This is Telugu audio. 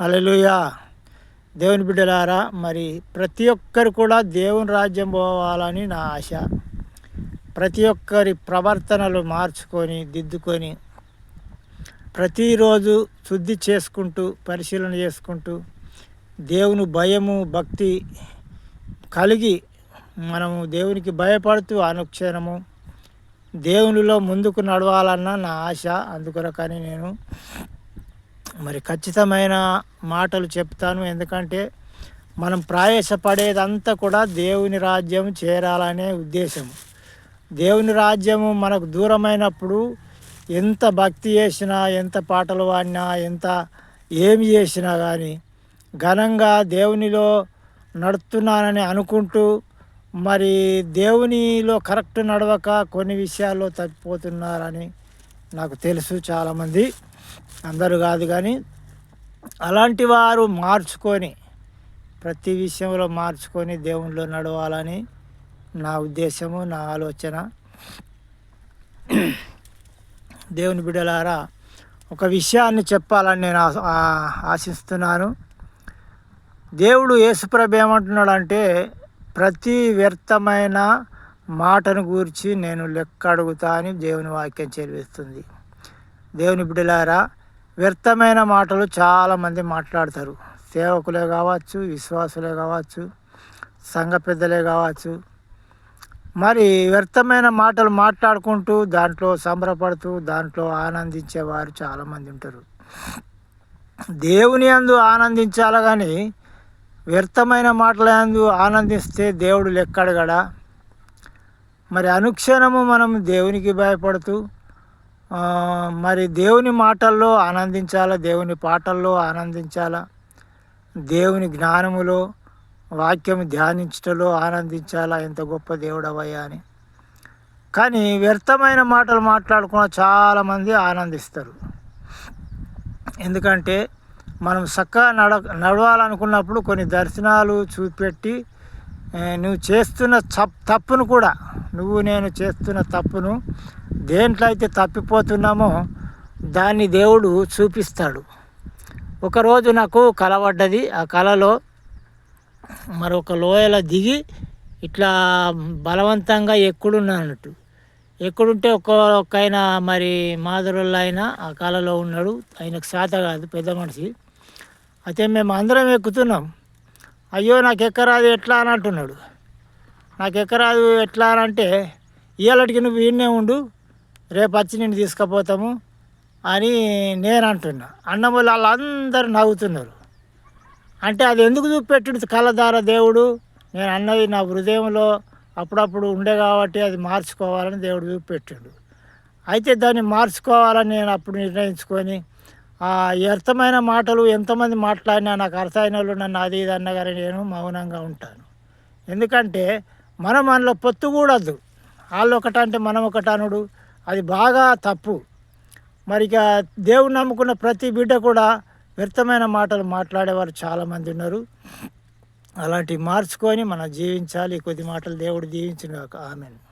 అలలుయా దేవుని బిడ్డలారా మరి ప్రతి ఒక్కరు కూడా దేవుని రాజ్యం పోవాలని నా ఆశ. ప్రతి ఒక్కరి ప్రవర్తనలు మార్చుకొని దిద్దుకొని ప్రతిరోజు శుద్ధి చేసుకుంటూ పరిశీలన చేసుకుంటూ దేవుని భయము భక్తి కలిగి మనము దేవునికి భయపడుతూ అనుక్షణము దేవునిలో ముందుకు నడవాలన్న నా ఆశ. అందుకొరకని నేను మరి ఖచ్చితమైన మాటలు చెప్తాను. ఎందుకంటే మనం ప్రయాసపడేదంతా కూడా దేవుని రాజ్యం చేరాలనే ఉద్దేశం. దేవుని రాజ్యము మనకు దూరమైనప్పుడు ఎంత భక్తి చేసినా ఎంత పాటలు పాడినా ఎంత ఏమి చేసినా కానీ ఘనంగా దేవునిలో నడుతున్నానని అనుకుంటూ మరి దేవునిలో కరెక్ట్ నడవక కొన్ని విషయాల్లో తప్పిపోతున్నారని నాకు తెలుసు చాలామంది. అందరూ కాదు కానీ అలాంటి వారు మార్చుకొని ప్రతి విషయంలో మార్చుకొని దేవునిలో నడవాలని నా ఉద్దేశము నా ఆలోచన. దేవుని బిడ్డలారా ఒక విషయాన్ని చెప్పాలని నేను ఆశిస్తున్నాను. దేవుడు యేసుప్రభ ఏమంటున్నాడంటే ప్రతి వ్యర్థమైన మాటను గూర్చి నేను లెక్క అడుగుతా అని దేవుని వాక్యం చెల్లిస్తుంది. దేవుని బిడ్డలారా వ్యర్థమైన మాటలు చాలామంది మాట్లాడతారు. సేవకులే కావచ్చు విశ్వాసులే కావచ్చు సంఘ పెద్దలే కావచ్చు. మరి వ్యర్థమైన మాటలు మాట్లాడుకుంటూ దాంట్లో సంబరపడుతూ దాంట్లో ఆనందించేవారు చాలామంది ఉంటారు. దేవుని అందు ఆనందించాలి కానీ వ్యర్థమైన మాటల అందు ఆనందిస్తే దేవుడు లెక్కడగడా? మరి అనుక్షణము మనం దేవునికి భయపడుతూ మరి దేవుని మాటల్లో ఆనందించాలా దేవుని పాటల్లో ఆనందించాలా దేవుని జ్ఞానములో వాక్యం ధ్యానించటలో ఆనందించాలా ఎంత గొప్ప దేవుడవయ్యా అని. కానీ వ్యర్థమైన మాటలు మాట్లాడుకున్న చాలామంది ఆనందిస్తారు. ఎందుకంటే మనం చక్కగా నడ నడవాలనుకున్నప్పుడు కొన్ని దర్శనాలు చూపెట్టి నువ్వు చేస్తున్న తప్పును కూడా నువ్వు నేను చేస్తున్న తప్పును దేంట్లో అయితే తప్పిపోతున్నామో దాన్ని దేవుడు చూపిస్తాడు. ఒకరోజు నాకు కళ పడ్డది ఆ కళలో మరొక లోయల దిగి ఇట్లా బలవంతంగా ఎక్కడున్నానట్టు ఎక్కడుంటే ఒక్క ఒక్క ఆయన మరి మాధురుల్లో ఆయన ఆ కళలో ఉన్నాడు ఆయనకు శాత కాదు పెద్ద మనిషి. అయితే మేము అందరం ఎక్కుతున్నాం. అయ్యో నాకు ఎక్కరాదు ఎట్లా అని అంటున్నాడు. నాకు ఎక్కరాదు ఎట్లా అని అంటే ఇవాళకి నువ్వు ఈయనే ఉండు రేపు వచ్చి నేను తీసుకుపోతాము అని నేను అంటున్నా. అన్న వల్ల వాళ్ళందరూ నవ్వుతున్నారు. అంటే అది ఎందుకు చూపెట్టు కళ్ళదార దేవుడు నేను అన్నది నా హృదయంలో అప్పుడప్పుడు ఉండే కాబట్టి అది మార్చుకోవాలని దేవుడు చూపెట్టాడు. అయితే దాన్ని మార్చుకోవాలని నేను అప్పుడు నిర్ణయించుకొని వ్యర్థమైన మాటలు ఎంతమంది మాట్లాడినా నాకు అర్థమైన వాళ్ళు నన్ను అది ఇది అన్నగారు నేను మౌనంగా ఉంటాను. ఎందుకంటే మనం మనలో పొత్తు కూడదు వాళ్ళు ఒకటంటే మనం ఒకటనుడు అది బాగా తప్పు. మరి ఇక దేవుని నమ్ముకున్న ప్రతి బిడ్డ కూడా వ్యర్థమైన మాటలు మాట్లాడేవారు చాలామంది ఉన్నారు. అలాంటివి మార్చుకొని మనం జీవించాలి. కొద్ది మాటలు దేవుడు దీవించిన ఆమెను.